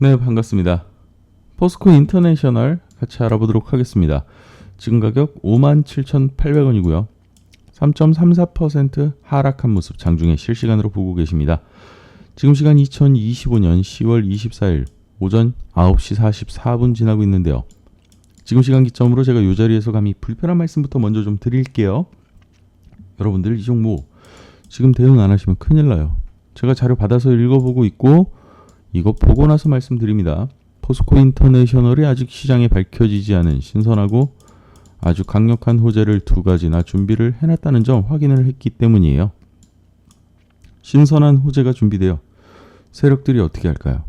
네, 반갑습니다. 포스코 인터내셔널 같이 알아보도록 하겠습니다. 지금 가격 57,800원이고요. 3.34% 하락한 모습 장중에 실시간으로 보고 계십니다. 지금 시간 2025년 10월 24일 오전 9시 44분 지나고 있는데요. 지금 시간 기점으로 제가 이 자리에서 감히 불편한 말씀부터 먼저 좀 드릴게요. 여러분들 이 종목 지금 대응 안 하시면 큰일 나요. 제가 자료 받아서 읽어보고 있고 이거 보고 나서 말씀드립니다. 포스코 인터내셔널이 아직 시장에 밝혀지지 않은 신선하고 아주 강력한 호재를 두 가지나 준비를 해놨다는 점 확인을 했기 때문이에요. 신선한 호재가 준비되어 세력들이 어떻게 할까요?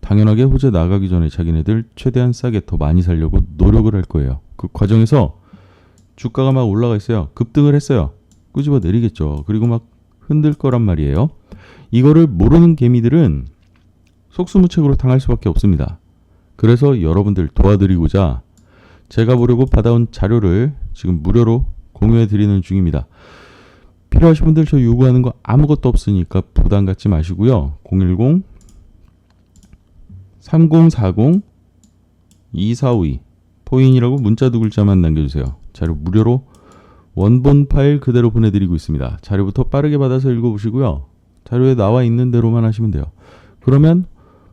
당연하게 호재 나가기 전에 자기네들 최대한 싸게 더 많이 살려고 노력을 할 거예요. 그 과정에서 주가가 막 올라가 있어요. 급등을 했어요. 끄집어 내리겠죠. 그리고 막 흔들 거란 말이에요. 이거를 모르는 개미들은 속수무책으로 당할 수밖에 없습니다. 그래서 여러분들 도와드리고자 제가 보려고 받아온 자료를 지금 무료로 공유해 드리는 중입니다. 필요하신 분들 저 요구하는 거 아무것도 없으니까 부담 갖지 마시고요. 010 3040 2452 포인이라고 문자 두 글자만 남겨주세요. 자료 무료로 원본 파일 그대로 보내드리고 있습니다. 자료부터 빠르게 받아서 읽어보시고요. 자료에 나와 있는 대로만 하시면 돼요. 그러면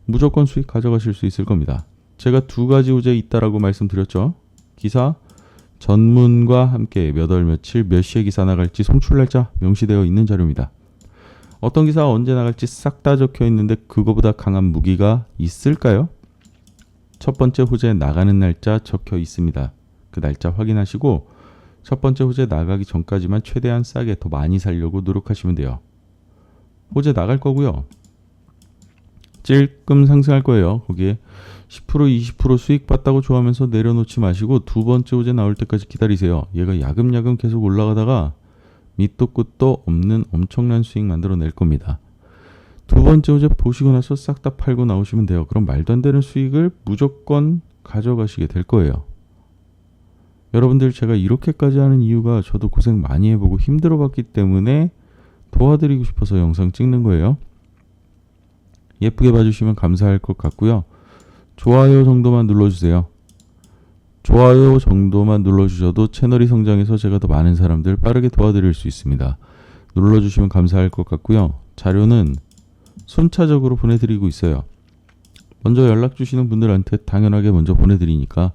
무조건 수익 가져가실 수 있을 겁니다. 제가 두 가지 호재 있다라고 말씀드렸죠. 기사 전문과 함께 몇 월 며칠 몇 시에 기사 나갈지 송출 날짜 명시되어 있는 자료입니다. 어떤 기사가 언제 나갈지 싹 다 적혀 있는데 그거보다 강한 무기가 있을까요? 첫 번째 호재 나가는 날짜 적혀 있습니다. 그 날짜 확인하시고 첫 번째 호재 나가기 전까지만 최대한 싸게 더 많이 살려고 노력하시면 돼요. 호재 나갈 거고요. 찔끔 상승할 거예요. 거기에 10% 20% 수익 봤다고 좋아하면서 내려놓지 마시고 두 번째 호재 나올 때까지 기다리세요. 얘가 야금야금 계속 올라가다가 밑도 끝도 없는 엄청난 수익 만들어낼 겁니다. 두 번째 호재 보시고 나서 싹 다 팔고 나오시면 돼요. 그럼 말도 안 되는 수익을 무조건 가져가시게 될 거예요. 여러분들 제가 이렇게까지 하는 이유가 저도 고생 많이 해보고 힘들어봤기 때문에 도와드리고 싶어서 영상 찍는 거예요. 예쁘게 봐주시면 감사할 것 같고요. 좋아요 정도만 눌러주세요. 좋아요 정도만 눌러주셔도 채널이 성장해서 제가 더 많은 사람들 빠르게 도와드릴 수 있습니다. 눌러주시면 감사할 것 같고요. 자료는 순차적으로 보내드리고 있어요. 먼저 연락 주시는 분들한테 당연하게 먼저 보내드리니까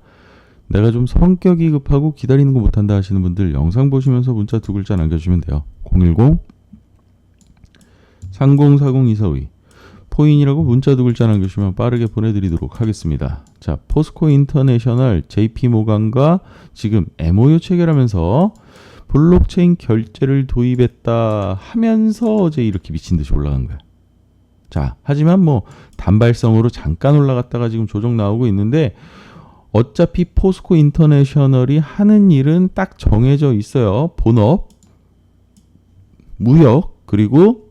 내가 좀 성격이 급하고 기다리는 거 못한다 하시는 분들 영상 보시면서 문자 두 글자 남겨주시면 돼요. 010 3040 2452 포인이라고 문자 두 글자 남겨주시면 빠르게 보내드리도록 하겠습니다. 자, 포스코 인터내셔널 JP 모간과 지금 MOU 체결하면서 블록체인 결제를 도입했다 하면서 어제 이렇게 미친 듯이 올라간 거야. 자, 하지만 뭐 단발성으로 잠깐 올라갔다가 지금 조정 나오고 있는데 어차피 포스코 인터내셔널이 하는 일은 딱 정해져 있어요. 본업, 무역, 그리고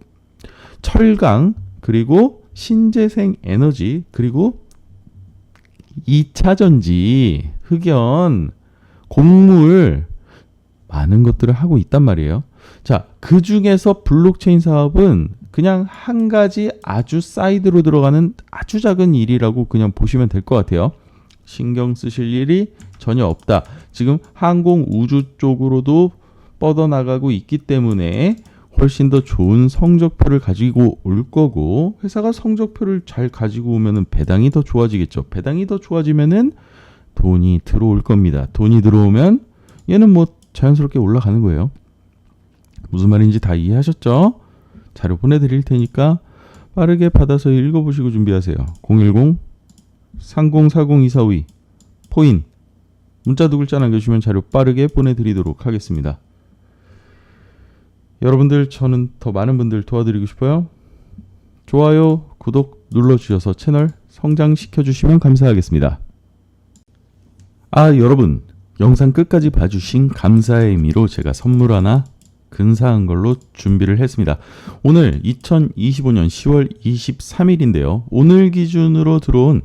철강, 그리고 신재생 에너지, 그리고 2차 전지, 흑연, 곡물, 많은 것들을 하고 있단 말이에요. 자, 그 중에서 블록체인 사업은 그냥 한 가지 아주 사이드로 들어가는 아주 작은 일이라고 그냥 보시면 될 것 같아요. 신경 쓰실 일이 전혀 없다. 지금 항공 우주 쪽으로도 뻗어나가고 있기 때문에 훨씬 더 좋은 성적표를 가지고 올 거고 회사가 성적표를 잘 가지고 오면은 배당이 더 좋아지겠죠. 배당이 더 좋아지면은 돈이 들어올 겁니다. 돈이 들어오면 얘는 뭐 자연스럽게 올라가는 거예요. 무슨 말인지 다 이해하셨죠? 자료 보내드릴 테니까 빠르게 받아서 읽어보시고 준비하세요. 010 30402452 포인 문자 두 글자 남겨주시면 자료 빠르게 보내드리도록 하겠습니다. 여러분들 저는 더 많은 분들 도와드리고 싶어요. 좋아요, 구독 눌러주셔서 채널 성장시켜 주시면 감사하겠습니다. 아 여러분 영상 끝까지 봐주신 감사의 의미로 제가 선물 하나 근사한 걸로 준비를 했습니다. 오늘 2025년 10월 23일인데요. 오늘 기준으로 들어온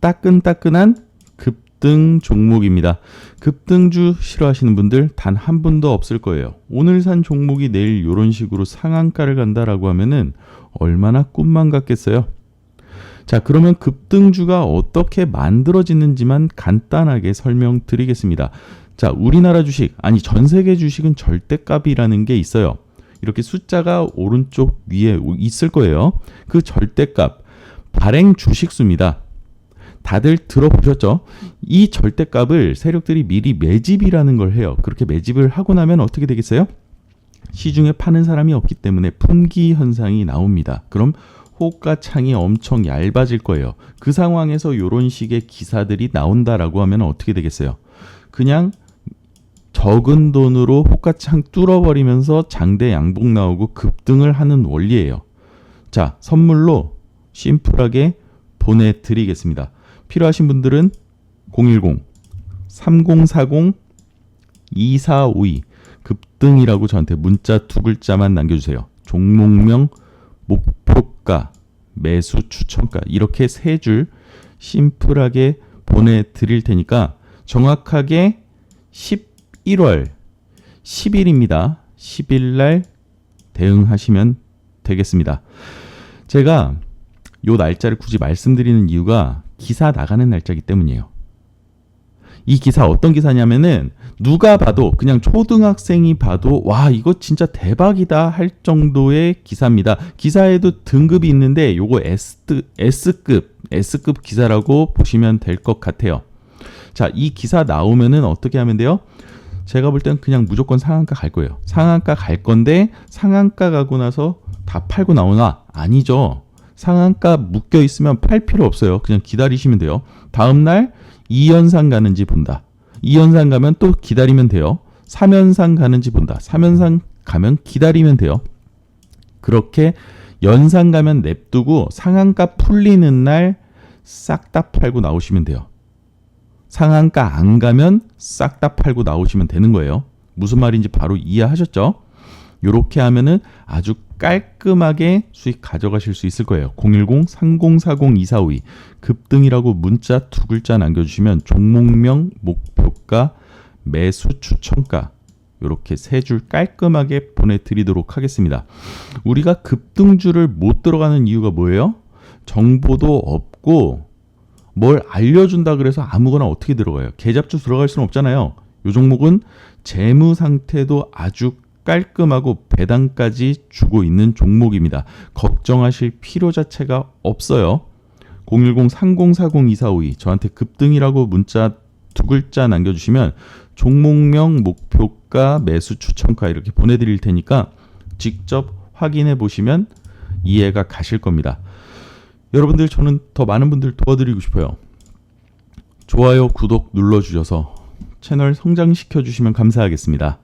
따끈따끈한 급등 종목입니다. 급등주 싫어하시는 분들 단 한 분도 없을 거예요. 오늘 산 종목이 내일 이런 식으로 상한가를 간다라고 하면은 얼마나 꿈만 같겠어요. 자, 그러면 급등주가 어떻게 만들어지는지만 간단하게 설명드리겠습니다. 자, 우리나라 주식, 아니 전 세계 주식은 절대값이라는 게 있어요. 이렇게 숫자가 오른쪽 위에 있을 거예요. 그 절대값, 발행 주식수입니다. 다들 들어보셨죠? 이 절대값을 세력들이 미리 매집이라는 걸 해요. 그렇게 매집을 하고 나면 어떻게 되겠어요? 시중에 파는 사람이 없기 때문에 품귀 현상이 나옵니다. 그럼 호가창이 엄청 얇아질 거예요. 그 상황에서 이런 식의 기사들이 나온다라고 하면 어떻게 되겠어요? 그냥 적은 돈으로 호가창 뚫어버리면서 장대 양복 나오고 급등을 하는 원리예요. 자, 선물로 심플하게 보내드리겠습니다. 필요하신 분들은 010 3040 2452 급등이라고 저한테 문자 두 글자만 남겨주세요. 종목명, 목표가, 매수 추천가 이렇게 세 줄 심플하게 보내드릴 테니까 정확하게 11월 10일입니다. 10일 날 대응하시면 되겠습니다. 제가 요 날짜를 굳이 말씀드리는 이유가 기사 나가는 날짜이기 때문이에요. 이 기사 어떤 기사냐면은 누가 봐도 그냥 초등학생이 봐도 와 이거 진짜 대박이다 할 정도의 기사입니다. 기사에도 등급이 있는데 요거 S S급 S급 기사라고 보시면 될 것 같아요. 자, 이 기사 나오면은 어떻게 하면 돼요? 제가 볼 땐 그냥 무조건 상한가 갈 거예요. 상한가 갈 건데 상한가 가고 나서 다 팔고 나오나? 아니죠. 상한가 묶여 있으면 팔 필요 없어요. 그냥 기다리시면 돼요. 다음 날 2연상 가는지 본다. 2연상 가면 또 기다리면 돼요. 3연상 가는지 본다. 3연상 가면 기다리면 돼요. 그렇게 연상 가면 냅두고 상한가 풀리는 날 싹 다 팔고 나오시면 돼요. 상한가 안 가면 싹 다 팔고 나오시면 되는 거예요. 무슨 말인지 바로 이해하셨죠? 요렇게 하면은 아주 깔끔하게 수익 가져가실 수 있을 거예요. 010-3040-2452 급등이라고 문자 두 글자 남겨주시면 종목명, 목표가, 매수 추천가 이렇게 세 줄 깔끔하게 보내드리도록 하겠습니다. 우리가 급등주를 못 들어가는 이유가 뭐예요? 정보도 없고 뭘 알려준다 그래서 아무거나 어떻게 들어가요? 계잡주 들어갈 수는 없잖아요. 이 종목은 재무 상태도 아주 깔끔하고 배당까지 주고 있는 종목입니다. 걱정하실 필요 자체가 없어요. 010-3040-2452 저한테 급등이라고 문자 두 글자 남겨주시면 종목명, 목표가, 매수 추천가 이렇게 보내드릴 테니까 직접 확인해 보시면 이해가 가실 겁니다. 여러분들 저는 더 많은 분들 도와드리고 싶어요. 좋아요, 구독 눌러주셔서 채널 성장시켜 주시면 감사하겠습니다.